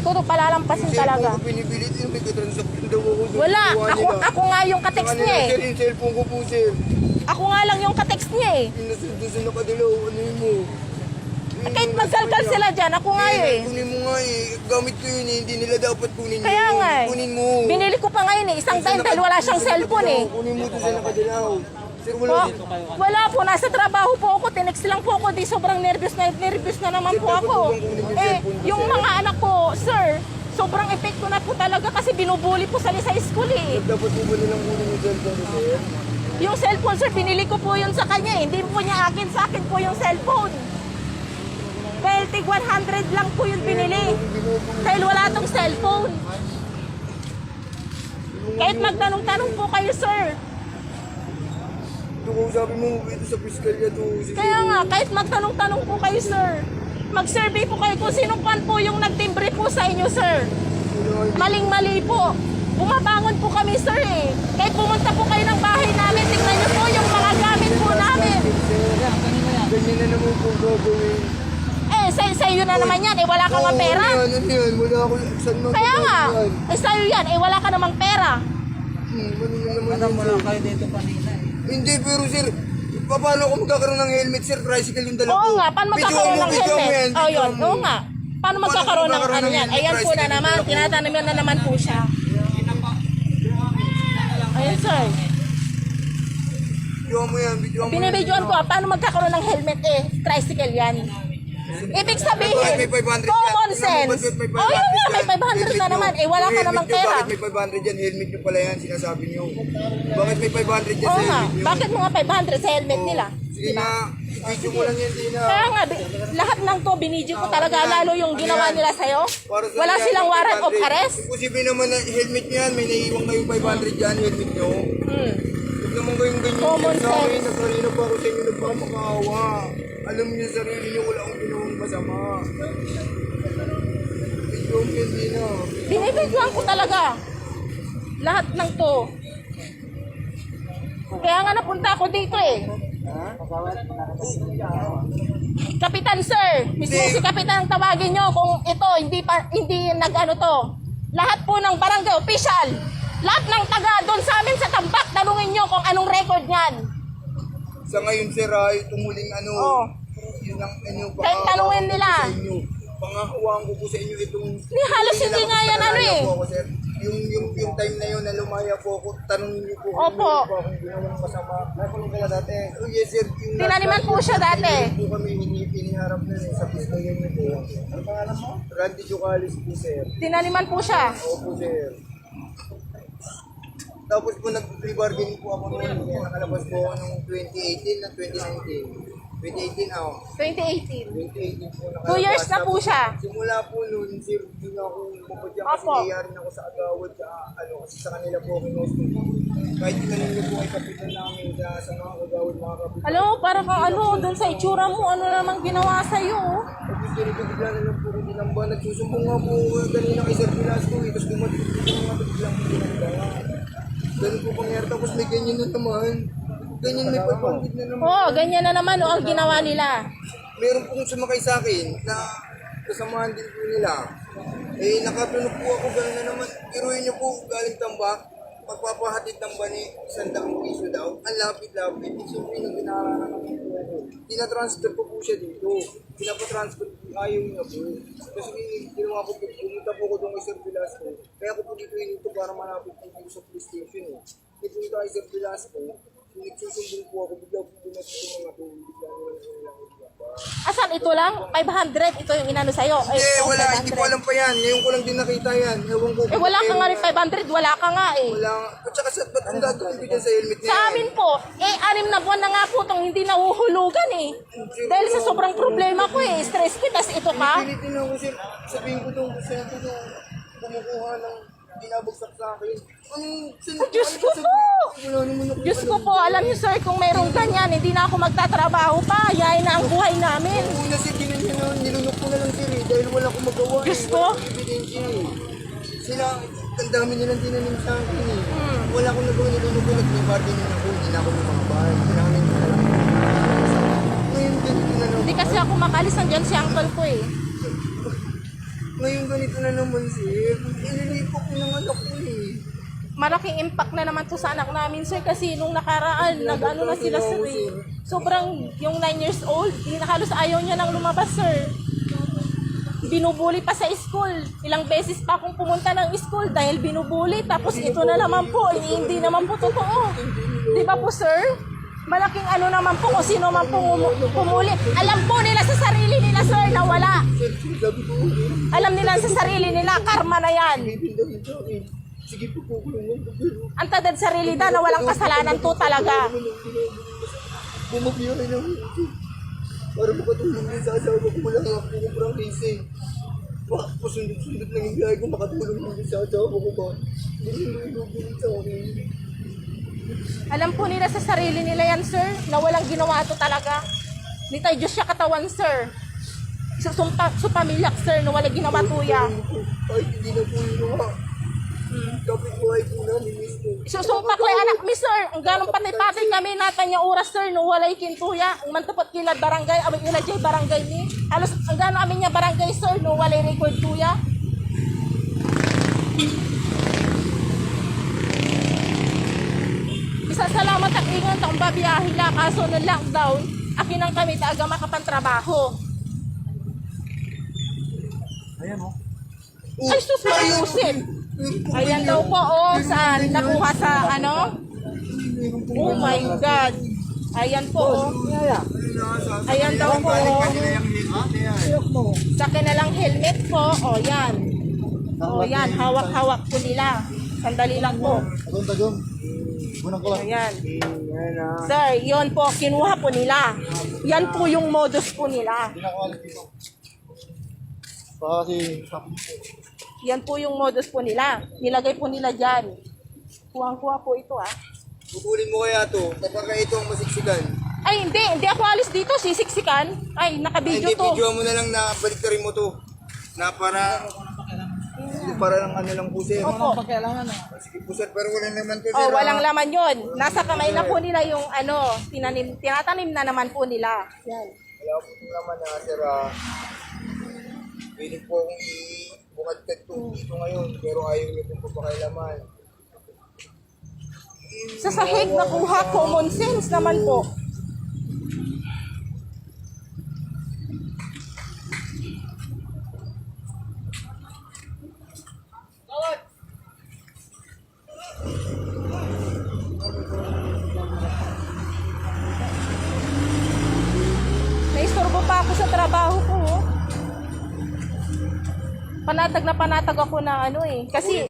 hindi ko to palalampasin Cellphone talaga. ko pinipilit yun, may katransaction daw ako. doon. Wala, Ginawa ako, nila. ako nga yung katext Sa niya eh. Sir, yung cellphone ko po, sir. Ako nga lang yung katext niya eh. Yung nasundo sa nakadilaw, ano yun mo? Yung Kahit nasa magkalkal kanya. sila dyan, ako nga yun eh. Kunin mo nga eh. Gamit ko yun eh. Hindi nila dapat kunin Kaya yun. nga eh. Kunin mo. Binili ko pa ngayon eh, isang Sa time naka- dahil wala siyang sa cellphone eh. nakadilaw. Kunin mo ito sa nakadilaw. Po, wala po, nasa trabaho po ako, tinext lang po ako, di sobrang nervous na nervous na naman po ako. Eh, yung mga anak ko, sir, sobrang epekto na po talaga kasi binubuli po sa sa school eh. Dapat po ba nilang kunin yung cellphone sir? Yung cellphone, sir, binili ko po yun sa kanya eh. Hindi po niya akin, sa akin po yung cellphone. Tig 100 lang po yung binili. Dahil wala tong cellphone. Kahit magtanong-tanong po kayo, sir. Ito kung sabi mo, ito sa piskalya to. si Kaya nga, kahit magtanong-tanong po kayo, sir. Mag-survey po kayo kung sino pan po yung nagtimbre po sa inyo, sir. Wala, Maling-mali po. Bumabangon po kami, sir eh. Kahit pumunta po kayo ng bahay namin, tingnan niyo po yung mga gamit po namin. Ganyan na naman po gagawin. Eh, sa, sa iyo na naman yan, eh wala ka nga Oo, pera. Ano yan, ano yan? Wala ako. Saan mo Kaya nga, eh sa'yo yan, eh wala ka namang pera. Hmm, ano na naman Alam yan, mo sir? lang kayo dito kanina eh. Hindi, pero sir, pa- paano ako magkakaroon ng helmet, sir? Tricycle yung dala ko. Oo nga, paano magkakaroon ng helmet? yan, Oh, yun, oo nga. Paano magkakaroon ng ano ng yan? helmet, Ayan po na naman, tinatanim na naman po siya. Ayan sir, Videoan mo yan, videoan mo yan. binibidyoan ko, paano magkakaroon ng helmet eh? Tricycle yan. Ibig sabihin, May 500 yan. common sense. may 500 Oh, yun nga, may yan? 500 na Helmet naman. nyo. Eh, wala ka helmet namang nyo, pera. Bakit may 500 yan? Helmet nyo pala yan, sinasabi nyo. Bakit may 500 yan Oo sa nga, helmet nyo? bakit mga 500 sa helmet nila? Sige na, video mo lang yan, Dina. Kaya nga, bi- lahat ng to, binidyo ko talaga, lalo yung ginawa nila sa'yo. Para sa Wala yan, silang warrant of 500. arrest. Imposible naman na helmet nyo yan, may naiiwang kayong 500 dyan, helmet nyo. Hmm. Huwag naman kayong ganyan Common yan sa akin. sense. Nagkarino pa ako sa inyo nagpapakawa. Alam niyo sa sarili niyo wala akong ginawang masama. Video Dina. Binibidyoan ko talaga. Lahat ng to. Kaya nga napunta ako dito eh. Kapitan sir, mismo Hindi. si Kapitan ang tawagin nyo kung ito hindi pa hindi nag-ano to. Lahat po ng barangay official, lahat ng taga doon sa amin sa tambak, tanungin nyo kung anong record niyan. Sa ngayon, sir, ha, itong huling ano, Oo. yun ang ano, Kahit tanungin nila. inyo. Pangahawaan ko po sa inyo itong... Hindi, halos Hindi hindi nga yan, ano kasalanan eh. po ako, sir. Yung, yung, yung time na yun na lumaya po ako, tanongin niyo po kung Opo. meron po akong ginawang masama. Nakulong kaya dati. Oh, yes, sir. Yung Tinaniman po siya dati. Hindi po kami ini- iniharap na eh, sa pistol niyo po. Ano pangalan mo? Randy Jucalis po, sir. Tinaniman po siya. Opo, sir. Tapos po nag-pre-bargaining po ako noon. Kaya nakalabas po ako nung 2018 na 2019. 2018 ako. 2018. 2018 po nakalabas. Two years na po Tapos, siya. Simula po noon, sir, na ako mapadya kasi Opo. kaya rin ako sa agawad sa ano, kasi sa kanila po ako kinusto. Kahit kanina po ay kapitan namin sa, sa mga agawad, mga kapitan. Alam mo, parang kang ano, doon sa itsura mo, ano namang ginawa sa'yo. oh. Tapos ganito bigla na lang po rin dinamba. Nagsusumbong nga po uh, kanina kay Sir Velasco. Eh. Tapos dumating po mga biglang dinamba. Ganun po pangyari. Tapos may ganyan na naman. Ganyan may pagpangkit na naman. Oo, oh, ganyan na naman oh, ang ginawa nila. Meron pong sumakay sa akin na kasamahan din po nila. Eh, nakatunog po ako, gano'n na naman. Iruin niyo po, galing tambak, magpapahatid ng bani, sandang piso daw. Ang lapit-lapit. Siyempre, nung ginarana po ako. Tinatransfer ko po siya dito. Pinapatransfer po, ayaw niya po. Kasi ginawa ko po, pumunta po ako doon kay Sir Velasco. Kaya ako po dito hinito para malapit po dito sa police station eh. Hindi pumunta kay Sir Velasco, nagsusumbong po ako, bigla po yung mga to, bigla nila nila Asan ito lang? 500, ito yung inano sa'yo. Eh, ito, wala, hindi ko 500. alam pa yan. Ngayon ko lang din nakita yan. Ewan ko. Eh, wala ka nga rin 500, wala ka nga eh. Wala nga. At saka sa, ba't ang ko dyan sa helmet na Sa amin po, eh, anim na buwan na nga po itong hindi nahuhulugan eh. Dahil sa sobrang problema ko eh, stress ko, tas ito ka. Pilitin ako sir. Sabihin ko doon, gusto ko doon. Kumukuha ng binabagsak sa akin. Anong, sino, Diyos ano ko po! Diyos ko po, alam niyo sir, kung mayroong ganyan, hindi na ako magtatrabaho pa. Yayin na ang buhay namin. Una sir, ginanyan na, nilunok ko na lang sir eh. Dahil wala akong magawa Diyos eh. ko. Wala akong ebidensya eh. Sila, ang dami nilang tinanim sa akin eh. Hmm. Wala akong nagawa, nilunok ko, nag-bargaining ako. Hindi na ako lumaban. Kailangan ko na lang. Ngayon, ganito na lang. Hindi kasi ako makalis, nandiyan si uncle ko eh. Ngayon ganito na naman, sir. Ililipat ko ng anak ko eh. malaking impact na naman to sa anak namin, sir, kasi nung nakaraan, nag-ano na sila, sir, eh. Sobrang, yung 9 years old, hindi na halos ayaw niya nang lumabas, sir. Binubuli pa sa school. Ilang beses pa akong pumunta ng school dahil binubuli. Tapos ito na naman po, eh, hindi naman po totoo. Di ba po, sir? Malaking ano naman po kung sino man po umu- pumuli. Alam po nila sa sarili nila, sir, na wala. Alam nila sa sarili nila, karma na yan. Sige po po, Ang tadad sa realidad na walang kasalanan to talaga. Bumabiyari ng Para makatulong din sa asawa ko. Wala nga po kong prangkising. Baka po sundot-sundot lang yung biyahe ko. Makatulong din sa asawa ko ba? Hindi nilulog din sa akin. Alam po nila sa sarili nila yan, sir, na walang ginawa to talaga. Ni tayo Diyos siya katawan, sir. Sa sumpa, sa pamilyak, sir, na walang ginawa tuya. Ay, hindi na po yun nga. Kapit buhay po namin mismo. Susumpak lay anak mi, sir. Ang ganong patay-patay kami natin niya oras, sir, no walay kintuya. Ang mantapot kilad barangay, amin ila jay barangay ni. Alos, ang gano'n amin niya barangay, sir, no walay record tuya. Babiyahin la kaso ng lockdown, akin ang kami taaga makapantrabaho. Ayan o. Ay, sus, Mariusin! Ayan daw po, oh, saan? Nakuha sa, ano? Oh my God! Ayan po, oh. Ayan daw po, oh. Sa kanilang helmet po, oh, yan. Oh, yan, hawak-hawak po nila. Sandali lang po. Tagong, tagong. Ayan. Na. Sir, yon po, kinuha po nila. Yan po yung modus po nila. Hindi. Yan po yung modus po nila. Nilagay po nila dyan. Kuwang-kuha po ito, ah. Bubulin mo kaya to kapag ka ito ang masiksikan. Ay, hindi. Hindi ako alis dito. Sisiksikan. Ay, Ay, nakabidyo hindi, to. video mo na lang na baliktarin mo to. Na para... Para lang ano lang po sir. Opo. Sige po sir, pero wala naman to sir. Oh, ah. walang laman yon. Nasa kamay na po nila yung ano, tinanim, tinatanim na naman po nila. Yan. Wala po yung naman na sir. ah. Pwede po akong i-bukadkad to dito ngayon, pero ayaw niyo pong papakailaman. Sa sahig nakuha, common sense naman po. Panatag na panatag ako na ano eh. Kasi